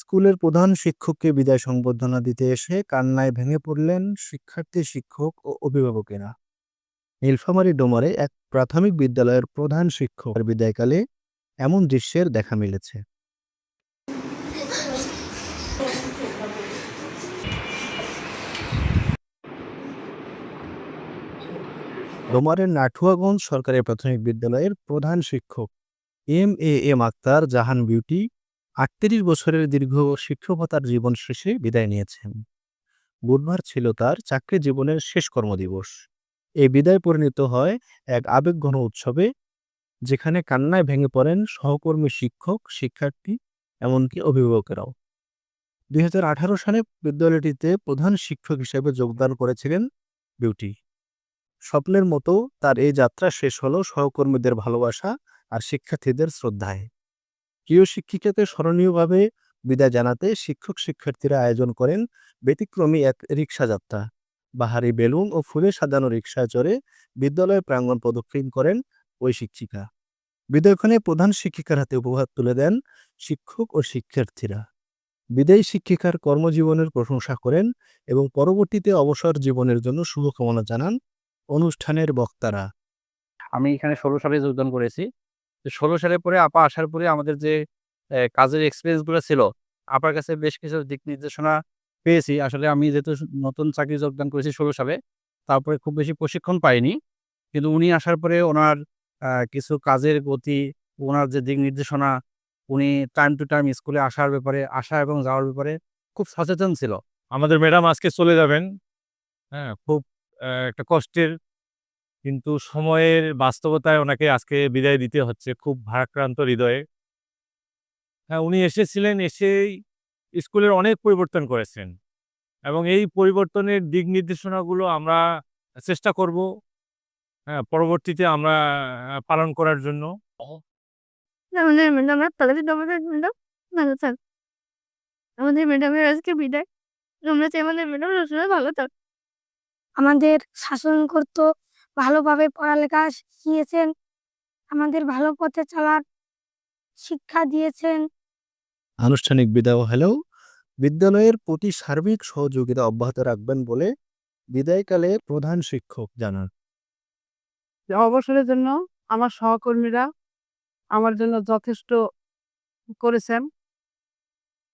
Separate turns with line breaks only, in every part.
স্কুলের প্রধান শিক্ষককে বিদায় সংবর্ধনা দিতে এসে কান্নায় ভেঙে পড়লেন শিক্ষার্থী, শিক্ষক ও অভিভাবকেরা। নীলফামারী ডোমারে এক প্রাথমিক বিদ্যালয়ের প্রধান শিক্ষকের বিদায়কালে এমন দৃশ্যের দেখা মিলেছে। ডোমারের নাঠুয়াগঞ্জ সরকারি প্রাথমিক বিদ্যালয়ের প্রধান শিক্ষক M A M Akhtar Jahan Beauty আটত্রিশ বছরের দীর্ঘ শিক্ষকতার জীবন শেষে বিদায় নিয়েছেন। বুধবার ছিল তার চাকরি জীবনের শেষ কর্মদিবস। এই বিদায় পরিণত হয় এক আবেগঘন উৎসবে, যেখানে কান্নায় ভেঙে পড়েন সহকর্মী শিক্ষক, শিক্ষার্থী, এমনকি অভিভাবকেরাও। দুই হাজার আঠারো সালে বিদ্যালয়টিতে প্রধান শিক্ষক হিসেবে যোগদান করেছিলেন বিউটি। স্বপ্নের মতো তার এই যাত্রা শেষ হলো সহকর্মীদের ভালোবাসা আর শিক্ষার্থীদের শ্রদ্ধায়। প্রিয় শিক্ষিকাকে স্মরণীয়ভাবে বিদায় জানাতে শিক্ষক শিক্ষার্থীরা আয়োজন করেন ব্যতিক্রমী এক রিক্সা যাত্রা। বাহারি বেলুন ও ফুলে সাজানো রিক্সায় চড়ে বিদ্যালয় প্রাঙ্গণ প্রদক্ষিণ করেন ওই শিক্ষিকা। বিদায়ক্ষণে প্রধান শিক্ষিকার হাতে উপহার তুলে দেন শিক্ষক ও শিক্ষার্থীরা। বিদায়ী শিক্ষিকার কর্মজীবনের প্রশংসা করেন এবং পরবর্তীতে অবসর জীবনের জন্য শুভকামনা জানান অনুষ্ঠানের বক্তারা।
আমি এখানে ষোলো সালে যোগদান করেছি। ষোলো সালে পরে আপা আসার পরে আমাদের যে কাজের এক্সপিরিয়েন্সগুলো ছিল, আপার কাছে বেশ কিছু দিক নির্দেশনা পেয়েছি। আসলে আমি যেহেতু নতুন চাকরি যোগদান করেছি ষোলো সালে, তারপরে খুব বেশি প্রশিক্ষণ পাইনি। কিন্তু উনি আসার পরে ওনার কিছু কাজের গতি, ওনার যে দিক নির্দেশনা, উনি টাইম টু টাইম স্কুলে আসার ব্যাপারে, আসা এবং যাওয়ার ব্যাপারে খুব সচেতন ছিল।
আমাদের ম্যাডাম আজকে চলে যাবেন। হ্যাঁ খুব একটা কষ্টের কিন্তু সময়ের বাস্তবতায় ওনাকে আজকে বিদায় দিতে হচ্ছে খুব ভারাক্রান্ত হৃদয়ে। হ্যাঁ উনি এসেছিলেন এসেই স্কুলের অনেক পরিবর্তন করেছেন। এবং এই পরিবর্তনের দিক নির্দেশনাগুলো আমরা চেষ্টা করব হ্যাঁ পরবর্তীতে আমরা পালন করার জন্য।
আমাদের ম্যাডাম তাদের ম্যাডাম ভালো থাক। আমাদের ম্যাডামের আজকে বিদায়। আমরা চাই আমাদের ম্যাডাম সবসময় ভালো থাক। আমাদের শাসন করতো ভালোভাবে পড়ালেখা শিখিয়েছেন আমাদের ভালো পথে চলার শিক্ষা দিয়েছেন।
আনুষ্ঠানিক বিদায় হলেও বিদ্যালয়ের প্রতি সার্বিক সহযোগিতা অব্যাহত রাখবেন বলে বিদায়কালে প্রধান শিক্ষক জানান।
অবসরের জন্য আমার সহকর্মীরা আমার জন্য যথেষ্ট করেছেন।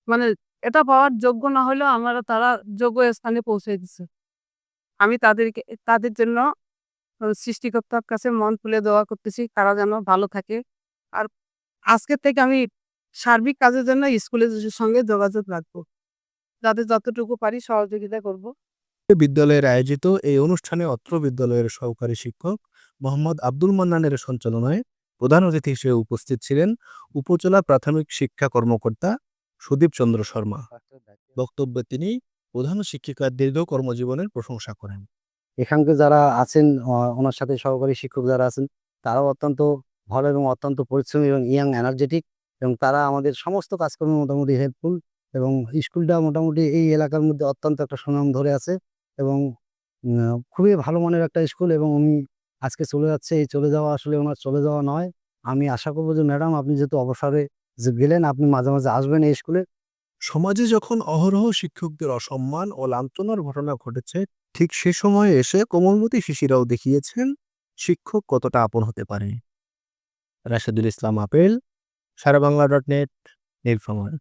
মানে এটা পাওয়ার যোগ্য না হলেও আমরা তারা যোগ্য স্থানে পৌঁছে দিচ্ছে আমি তাদেরকে তাদের জন্য সৃষ্টিকর্তার কাছে মন খুলে দোয়া করতেছি তারা যেন ভালো থাকে। আর আজকের থেকে আমি সার্বিক কাজের জন্য স্কুলের সঙ্গে যোগাযোগ রাখব যাতে যতটুকু পারি সহযোগিতা করব।
বিদ্যালয়ের আয়োজিত এই অনুষ্ঠানে অত্র বিদ্যালয়ের সহকারী শিক্ষক মোহাম্মদ আব্দুল মান্নানের সঞ্চালনায় প্রধান অতিথি হিসেবে উপস্থিত ছিলেন উপজেলা প্রাথমিক শিক্ষা কর্মকর্তা সুদীপ চন্দ্র শর্মা। বক্তব্যে তিনি প্রধান শিক্ষিকার দীর্ঘ কর্মজীবনের প্রশংসা করেন।
এখানকার যারা আছেন ওনার সাথে সহকারী শিক্ষক যারা আছেন, তারাও অত্যন্ত ভালো এবং অত্যন্ত পরিশ্রমী এবং ইয়াং এনার্জেটিক এবং তারা আমাদের সমস্ত কাজকর্মে মোটামুটি হেল্পফুল এবং স্কুলটা মোটামুটি এই এলাকার মধ্যে অত্যন্ত একটা সুনাম ধরে আছে এবং খুবই ভালো মানের একটা স্কুল এবং উনি আজকে চলে যাচ্ছে। এই চলে যাওয়া আসলে ওনার চলে যাওয়া নয়। আমি আশা করব যে, ম্যাডাম আপনি যেহেতু অবসরে যে গেলেন, আপনি মাঝে মাঝে আসবেন এই স্কুলে।
সমাজে যখন অহরহ শিক্ষকদের অসম্মান ও লাঞ্ছনার ঘটনা ঘটেছে, ঠিক সে সময়ে এসে কোমলমতি শিশিরাও দেখিয়েছেন শিক্ষক কতটা আপন হতে পারে। Rashedul Islam Apel, Sara Bangla dot net, Nilphamar.